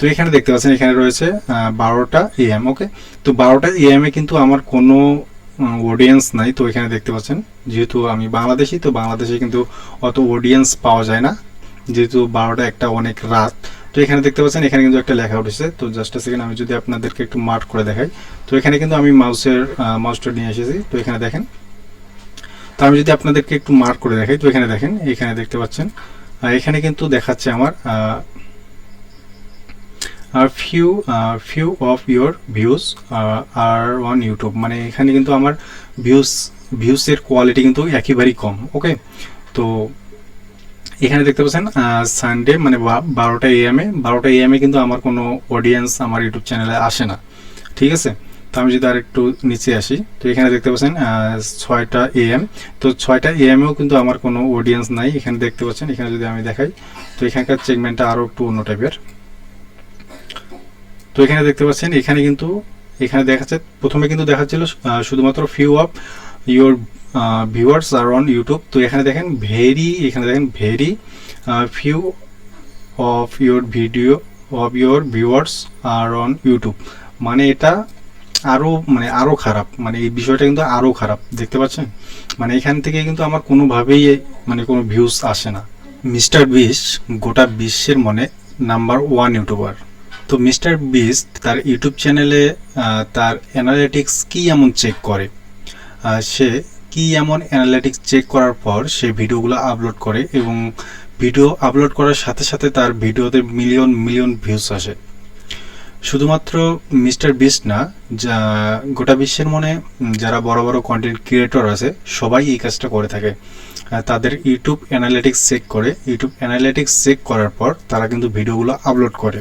তো এখানে দেখতে পাচ্ছেন, এখানে রয়েছে বারোটা এএম ওকে তো বারোটা এএম এ কিন্তু আমার কোনো অডিয়েন্স নাই, তো এখানে দেখতে পাচ্ছেন। যেহেতু আমি বাংলাদেশি, তো বাংলাদেশে কিন্তু অত অডিয়েন্স পাওয়া যায় না। যেহেতু বারোটা একটা অনেক রাত, তো এখানে দেখতে পাচ্ছেন, এখানে কিন্তু একটা লেখা উঠেছে। তো জাস্ট সেকেন্ড আমি যদি আপনাদেরকে একটু মার্ক করে দেখাই। তো এখানে কিন্তু আমি মাউসের মাউসটা নিয়ে এসেছি। তো এখানে দেখেন। তো আমি যদি আপনাদেরকে একটু মার্ক করে দেখাই, তো এখানে দেখেন, এখানে দেখতে পাচ্ছেন। এখানে কিন্তু দেখাচ্ছে আমার few few of your views are on YouTube মানে এখানে কিন্তু আমার ভিউজ ভিউসের কোয়ালিটি কিন্তু একেবারেই কম ওকে তো এখানে দেখতে পাচ্ছেন সানডে মানে বারোটা এএম এ, বারোটা এএম এ কিন্তু আমার কোনো অডিয়েন্স আমার ইউটিউব চ্যানেলে আসে না, ঠিক আছে? তো আমি যদি আর একটু নিচে আসি, তো এখানে দেখতে পাচ্ছেন ছয়টা এএম তো ছয়টা এএম এও কিন্তু আমার কোনো অডিয়েন্স নাই। এখানে দেখতে পাচ্ছেন, এখানে যদি আমি দেখাই, তো এখানকার চেকমেন্টটা আরও একটু অন্য টাইপের তো এখানে দেখতে পাচ্ছেন, এখানে কিন্তু, এখানে দেখাচ্ছে, প্রথমে কিন্তু দেখাচ্ছিল শুধুমাত্র few of your viewers are on YouTube তো এখানে দেখেন ভেরি এখানে দেখেন very few of your video of your viewers are on YouTube মানে এটা আরও মানে আরও খারাপ মানে এই বিষয়টা কিন্তু আরও খারাপ, দেখতে পাচ্ছেন? মানে এখান থেকে কিন্তু আমার কোনোভাবেই মানে কোনো ভিউজ আসে না। মিস্টার বিস গোটা বিশ্বের মনে নাম্বার ওয়ান ইউটিউবার তো মিস্টার বিস তার ইউটিউব চ্যানেলে তার অ্যানালিটিক্স কি এমন চেক করে? সে কি এমন অ্যানালিটিক্স চেক করার পর সে ভিডিওগুলো আপলোড করে এবং ভিডিও আপলোড করার সাথে সাথে তার ভিডিওতে মিলিয়ন মিলিয়ন ভিউজ আসে। শুধুমাত্র মিস্টার বিস্ট না, যা গোটা বিশ্বের মনে যারা বড় বড় কন্টেন্ট ক্রিয়েটর আছে, সবাই এই কাজটা করে থাকে। তাদের ইউটিউব অ্যানালিটিক্স চেক করে। ইউটিউব অ্যানালিটিক্স চেক করার পর তারা কিন্তু ভিডিওগুলো আপলোড করে।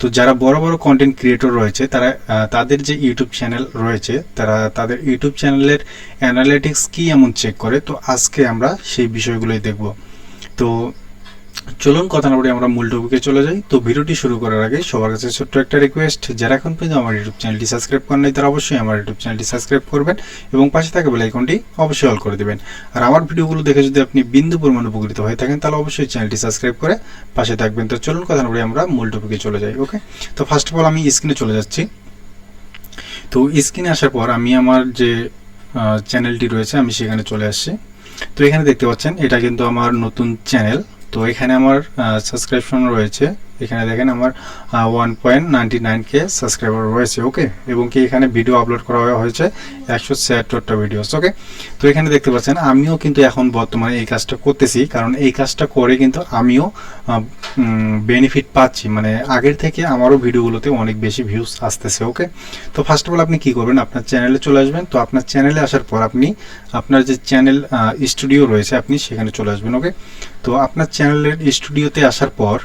তো যারা বড় বড় কন্টেন্ট ক্রিয়েটর রয়েছে, তারা তাদের যে ইউটিউব চ্যানেল রয়েছে, তারা তাদের ইউটিউব চ্যানেলের অ্যানালিটিক্স কী এমন চেক করে? তো আজকে আমরা সেই বিষয়গুলোই দেখব। তো চলুন কথা না বলে আমরা মূল টপিকে চলে যাই। তো ভিডিওটি শুরু করার আগে সবার কাছে ছোট্ট একটা রিকোয়েস্ট যারা এখন পর্যন্ত আমার ইউটিউব চ্যানেলটি সাবস্ক্রাইব করেন নাই, তারা অবশ্যই আমার ইউটিউব চ্যানেলটি সাবস্ক্রাইব করবেন এবং পাশে থাকা বেল আইকনটি অবশ্যই অল করে দেবেন। আর আমার ভিডিওগুলো দেখে যদি আপনি বিন্দু পরিমাণ উপকৃত হয়ে থাকেন, তাহলে অবশ্যই চ্যানেলটি সাবস্ক্রাইব করে পাশে থাকবেন। তো চলুন কথা না বলে আমরা মূল টপিকে চলে যাই ওকে তো ফার্স্ট অফ অল আমি স্ক্রিনে চলে যাচ্ছি। তো স্ক্রিনে আসার পর আমি আমার যে চ্যানেলটি রয়েছে, আমি সেখানে চলে আসছি। তো এখানে দেখতে পাচ্ছেন, এটা কিন্তু আমার নতুন চ্যানেল তো এখানে আমার সাবস্ক্রিপশন রয়েছে। এখানে দেখেন আমার one point ninety nine K subscriber রয়েছে ওকে এবং কি এখানে ভিডিও আপলোড করা হয়েছে একশো ছিয়াত্তরটা ভিডিওস ওকে তো এখানে দেখতে পাচ্ছেন, আমিও কিন্তু এখন বর্তমানে এই কাজটা করতেছি, কারণ এই কাজটা করে কিন্তু আমিও বেনিফিট পাচ্ছি। মানে আগের থেকে আমারও ভিডিওগুলোতে অনেক বেশি ভিউজ আসতেছে ওকে তো ফার্স্ট অফ অল আপনি কি করবেন? আপনার চ্যানেলে চলে আসবেন, তো আপনার চ্যানেলে আসার পর আপনি আপনার যে চ্যানেল স্টুডিও রয়েছে, আপনি সেখানে চলে আসবেন ওকে তো আপনার চ্যানেলের স্টুডিওতে আসার পর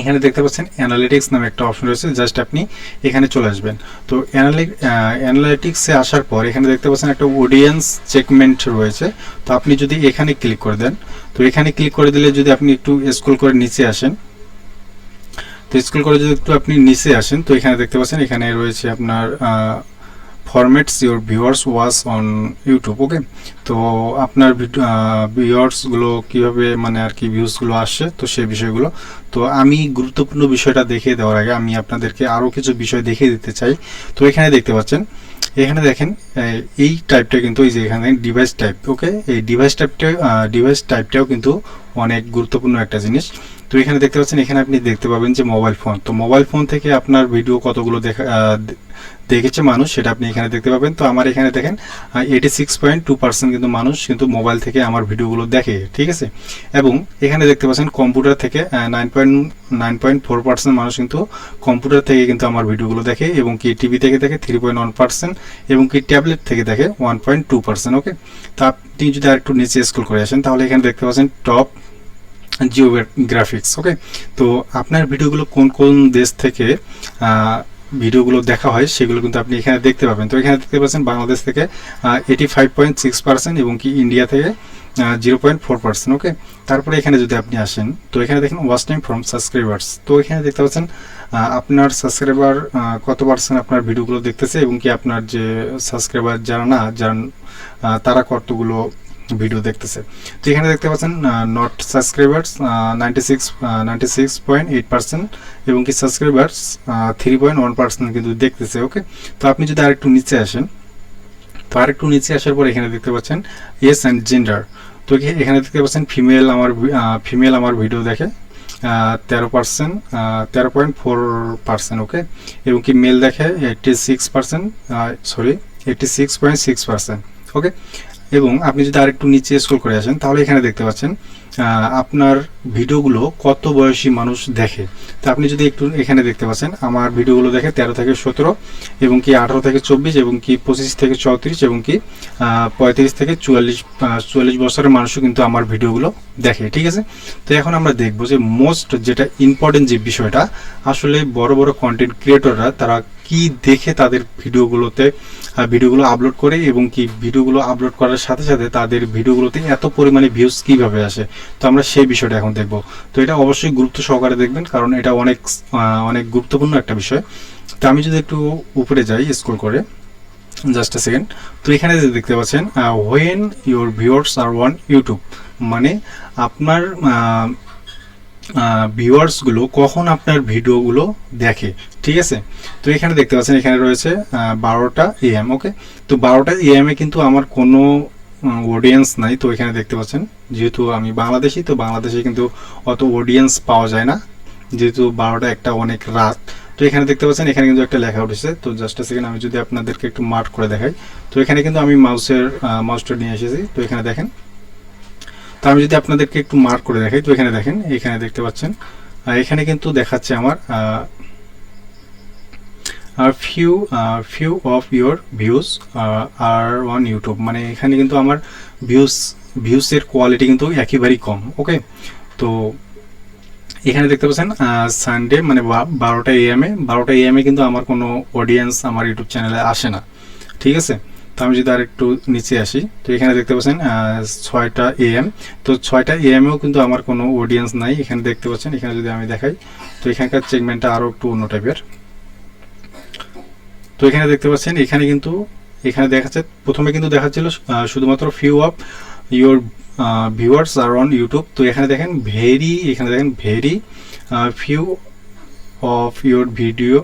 এখানে দেখতে পাচ্ছেন অ্যানালিটিক্স নামে একটা অপশন রয়েছে জাস্ট আপনি এখানে চলে আসবেন। তো অ্যানালিটিক্সে আসার পর এখানে দেখতে পাচ্ছেন একটা অডিয়েন্স চেকমেন্ট রয়েছে। তো আপনি যদি এখানে ক্লিক করে দেন, তো এখানে ক্লিক করে দিলে যদি আপনি একটু স্ক্রল করে নিচে আসেন, তো স্ক্রল করে যদি একটু আপনি নিচে আসেন, তো এখানে দেখতে পাচ্ছেন এখানে রয়েছে আপনার formats your viewers watch on YouTube okay তো আপনার ভিউয়ার্সগুলো কীভাবে মানে আর কি ভিউজগুলো আসছে তো সেই বিষয়গুলো। তো আমি গুরুত্বপূর্ণ বিষয়টা দেখিয়ে দেওয়ার আগে আমি আপনাদেরকে আরও কিছু বিষয় দেখিয়ে দিতে চাই। তো এখানে দেখতে পাচ্ছেন, এখানে দেখেন, এই- টাইপটা কিন্তু এই যে এখানে ডিভাইস টাইপ ওকে এই ডিভাইস টাইপটা ডিভাইস টাইপটাও কিন্তু অনেক গুরুত্বপূর্ণ একটা জিনিস। তো এখানে দেখতে পাচ্ছেন, এখানে আপনি দেখতে পাবেন যে মোবাইল ফোন তো মোবাইল ফোন থেকে আপনার ভিডিও কতগুলো দেখা দেখেছে মানুষ, সেটা আপনি এখানে দেখতে পাবেন। তো আমার এখানে দেখেন eighty six point two percent কিন্তু মানুষ কিন্তু মোবাইল থেকে আমার ভিডিওগুলো দেখে, ঠিক আছে? এবং এখানে দেখতে পাচ্ছেন কম্পিউটার থেকে nine point nine point four percent মানুষ কিন্তু কম্পিউটার থেকে কিন্তু আমার ভিডিওগুলো দেখে এবং কি টিভি থেকে দেখে থ্রি পয়েন্ট ওয়ান পার্সেন্ট এবং কি ট্যাবলেট থেকে দেখে one point two percent okay তো আপনি যদি আর একটু নিচে স্কুল করে আসেন, তাহলে এখানে দেখতে পাচ্ছেন টপ জিওগ্রাফিক্স ওকে তো আপনার ভিডিওগুলো কোন কোন দেশ থেকে ভিডিওগুলো দেখা হয় সেগুলো কিন্তু আপনি এখানে দেখতে পাবেন। তো এখানে দেখতে পাচ্ছেন বাংলাদেশ থেকে eighty five point six percent এবং কি ইন্ডিয়া থেকে zero point four percent okay তারপরে এখানে যদি আপনি আসেন, তো এখানে দেখেন ওয়াচ টাইম ফ্রম সাবস্ক্রাইবার্স তো এখানে দেখতে পাচ্ছেন আপনার সাবস্ক্রাইবার কত পার্সেন্ট আপনার ভিডিওগুলো দেখতেছে এবং কি আপনার যে সাবস্ক্রাইবার যারা না, যারা তারা কতগুলো ভিডিও দেখতেছে। তো এখানে দেখতে পাচ্ছেন not subscribers ninety six ninety six point eight percent এবং কি subscribers three point one percent কিন্তু দেখতেছে ওকে তো আপনি যদি আরেকটু নিচে আসেন, তো আরেকটু নিচে আসার পর এখানে দেখতে পাচ্ছেন ইয়েস অ্যান্ড জেন্ডার তো এখে- এখানে দেখতে পাচ্ছেন ফিমেল আমার ফিমেল আমার ভিডিও দেখে তেরো পার্সেন্ট তেরো পয়েন্ট ফোর পার্সেন্ট ওকে এবং কি মেল দেখে eighty six percent sorry eighty six point six percent okay এবং আপনি যদি আরেকটু নিচে স্ক্রল করে আসেন, তাহলে এখানে দেখতে পাচ্ছেন আপনার ভিডিওগুলো কত বয়সী মানুষ দেখে। তো আপনি যদি একটু এখানে দেখতে পাচ্ছেন, আমার ভিডিওগুলো দেখে তেরো থেকে সতেরো, এবং কি আঠারো থেকে চব্বিশ, এবং কি পঁচিশ থেকে চৌত্রিশ, এবং কি পঁয়ত্রিশ থেকে চুয়াল্লিশ চুয়াল্লিশ বছরের মানুষও কিন্তু আমার ভিডিওগুলো দেখে, ঠিক আছে? তো এখন আমরা দেখব যে মোস্ট যেটা ইম্পর্টেন্ট যে বিষয়টা, আসলে বড় বড় কন্টেন্ট ক্রিয়েটররা তারা কি দেখে তাদের ভিডিওগুলোতে ভিডিওগুলো আপলোড করে এবং কি ভিডিওগুলো আপলোড করার সাথে সাথে তাদের ভিডিওগুলোতে এত পরিমাণে ভিউজ কীভাবে আসে? তো আমরা সেই বিষয়টা এখন দেখব। তো এটা অবশ্যই গুরুত্ব সহকারে দেখবেন, কারণ এটা অনেক অনেক গুরুত্বপূর্ণ একটা বিষয়। তো আমি যদি একটু উপরে যাই স্ক্রল করে জাস্ট আ সেকেন্ড তো এখানে যে দেখতে পাচ্ছেন when your viewers are on YouTube মানে আপনার ভিউয়ার্সগুলো কখন আপনার ভিডিওগুলো দেখে, ঠিক আছে? তো এখানে দেখতে পাচ্ছেন, এখানে রয়েছে বারোটা এএম ওকে তো বারোটা এএম কিন্তু আমার কোনো অডিয়েন্স নাই, তো এখানে দেখতে পাচ্ছেন, যেহেতু আমি বাংলাদেশি, তো বাংলাদেশে কিন্তু অত অডিয়েন্স পাওয়া যায় না। যেহেতু বারোটা একটা অনেক রাত, তো এখানে দেখতে পাচ্ছেন, এখানে কিন্তু একটা লেখা উঠেছে। তো জাস্ট সেকেন্ড আমি যদি আপনাদেরকে একটু মার্ক করে দেখাই। তো এখানে কিন্তু আমি মাউসের মাউসটা নিয়ে এসেছি। তো এখানে দেখেন তো আমি যদি আপনাদেরকে একটু মার্ক করে দেখাই, তো এখানে দেখেন, এখানে দেখতে পাচ্ছেন। এখানে কিন্তু দেখাচ্ছে আমার আর few few of your views are on YouTube মানে এখানে কিন্তু আমার ভিউজ ভিউসের কোয়ালিটি কিন্তু একেবারেই কম ওকে তো এখানে দেখতে পাচ্ছেন সানডে মানে বারোটা এএম এ, বারোটা এএম এ কিন্তু আমার কোনো অডিয়েন্স আমার ইউটিউব চ্যানেলে আসে না, ঠিক আছে? আমি যদি আর একটু নিচে আসি, তো এখানে দেখতে পাচ্ছেন ছয়টা এএম তো ছয়টা এএম এও কিন্তু আমার কোনো অডিয়েন্স নাই, এখানে দেখতে পাচ্ছেন, এখানে যদি আমি দেখাই, তো এখানকার চেকমেন্টটা আরও একটু অন্য টাইপের। তো এখানে দেখতে পাচ্ছেন, এখানে কিন্তু, এখানে দেখাচ্ছে, প্রথমে কিন্তু দেখাচ্ছিল শুধুমাত্র few of your viewers are on YouTube তো এখানে দেখেন ভেরি এখানে দেখেন very few of your video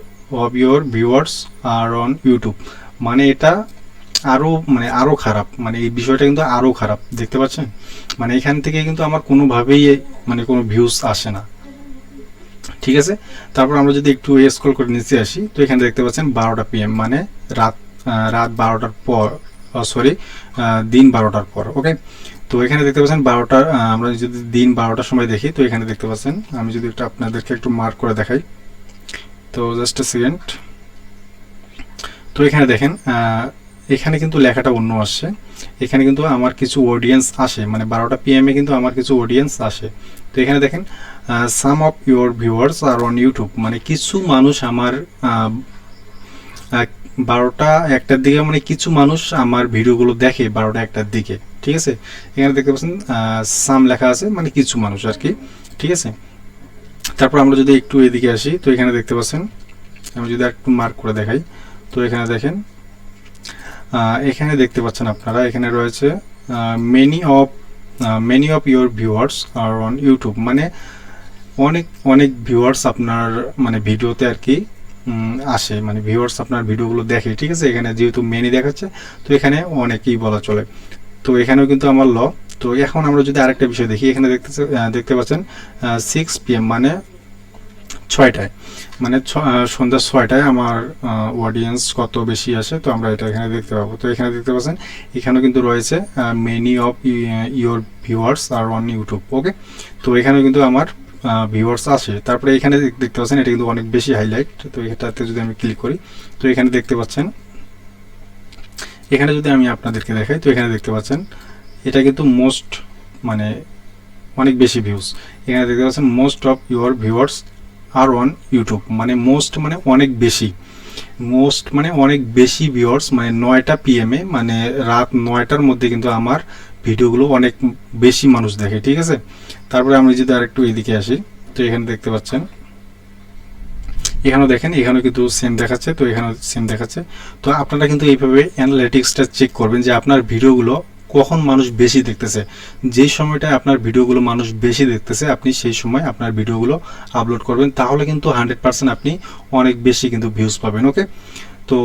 of your viewers are on YouTube মানে এটা আরও মানে আরও খারাপ মানে এই বিষয়টা কিন্তু আরও খারাপ, দেখতে পাচ্ছেন? মানে এখান থেকে কিন্তু আমার কোনোভাবেই মানে কোনো ভিউজ আসে না। ঠিক আছে? তারপর আমরা যদি একটু স্ক্রল করে নিচে আসি, তো এখানে দেখতে পাচ্ছেন বারোটা পিএম মানে রাত রাত বারোটার পর সরি দিন বারোটার পর ওকে তো এখানে দেখতে পাচ্ছেন বারোটার আমরা যদি দিন বারোটার সময় দেখি, তো এখানে দেখতে পাচ্ছেন, আমি যদি একটু আপনাদেরকে একটু মার্ক করে দেখাই। তো জাস্ট সেকেন্ড তো এখানে দেখেন এখানে কিন্তু লেখাটা অন্য আসছে। এখানে কিন্তু আমার কিছু অডিয়েন্স আসে মানে বারোটা পিএমে কিন্তু আমার কিছু অডিয়েন্স আসে। তো এখানে দেখেন some of your viewers are on YouTube মানে কিছু মানুষ আমার বারোটা একটার দিকে মানে কিছু মানুষ আমার ভিডিওগুলো দেখে বারোটা একটার দিকে, ঠিক আছে? এখানে দেখতে পাচ্ছেন সাম লেখা আছে মানে কিছু মানুষ আর কি, ঠিক আছে? তারপর আমরা যদি একটু এদিকে আসি, তো এখানে দেখতে পাচ্ছেন, আমি যদি একটু মার্ক করে দেখাই, তো এখানে দেখেন এখানে দেখতে পাচ্ছেন আপনারা, এখানে রয়েছে many of many of your viewers are on YouTube মানে অনেক অনেক ভিউয়ার্স আপনার মানে ভিডিওতে আর কি আসে। মানে ভিউয়ার্স আপনার ভিডিওগুলো দেখে, ঠিক আছে? এখানে যেহেতু মেনি দেখাচ্ছে, তো এখানে অনেকেই বলা চলে। তো এখানেও কিন্তু আমার ল। তো এখন আমরা যদি আরেকটা বিষয় দেখি, এখানে দেখতে দেখতে পাচ্ছেন সিক্স পিএম মানে ছয়টায়। মানে সন্ধ্যা ছয়টায় আমার অডিয়েন্স কত বেশি আসে, তো আমরা এটা এখানে দেখতে পাবো। তো এখানে দেখতে পাচ্ছেন, এখানেও কিন্তু রয়েছে many of your viewers are on YouTube okay তো এখানে কিন্তু আমার ভিউয়ার্স আসে। তারপরে এখানে দেখতে পাচ্ছেন, এটা কিন্তু অনেক বেশি হাইলাইট তো এটাতে যদি আমি ক্লিক করি, তো এখানে দেখতে পাচ্ছেন, এখানে যদি আমি আপনাদেরকে দেখাই, তো এখানে দেখতে পাচ্ছেন, এটা কিন্তু মোস্ট মানে অনেক বেশি ভিউজ এখানে দেখতে পাচ্ছেন most of your viewers are on YouTube মানে মোস্ট মানে অনেক বেশি। মোস্ট মানে অনেক বেশি ভিউয়ার্স মানে নয়টা পিএমে মানে রাত নয়টার মধ্যে কিন্তু আমার ভিডিওগুলো অনেক বেশি মানুষ দেখে, ঠিক আছে? তারপরে আমি যদি আরেকটু এদিকে আসি, তো এখানে দেখতে পাচ্ছেন। এখানেও দেখেন, এখানেও কিন্তু সেম দেখাচ্ছে, তো এখানেও সেম দেখাচ্ছে। তো আপনারা কিন্তু এইভাবে অ্যানালিটিক্সটা চেক করবেন যে আপনার ভিডিওগুলো কখন মানুষ বেশি দেখতেছে? যেই সময়টায় আপনার ভিডিওগুলো মানুষ বেশি দেখতেছে, আপনি সেই সময় আপনার ভিডিওগুলো আপলোড করবেন। তাহলে কিন্তু হান্ড্রেড পার্সেন্ট আপনি অনেক বেশি কিন্তু ভিউজ পাবেন ওকে তো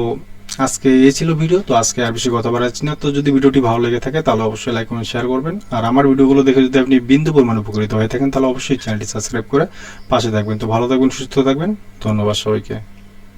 আজকে এই ছিল ভিডিও তো আজকে আর বেশি কথা বাড়াচ্ছি না। তো যদি ভিডিওটি ভালো লেগে থাকে, তাহলে অবশ্যই লাইক কমেন্ট শেয়ার করবেন। আর আমার ভিডিওগুলো দেখে যদি আপনি বিন্দু পরিমাণ উপকৃত হয়ে থাকেন, তাহলে অবশ্যই চ্যানেলটি সাবস্ক্রাইব করে পাশে থাকবেন। তো ভালো থাকবেন, সুস্থ থাকবেন। ধন্যবাদ সবাইকে।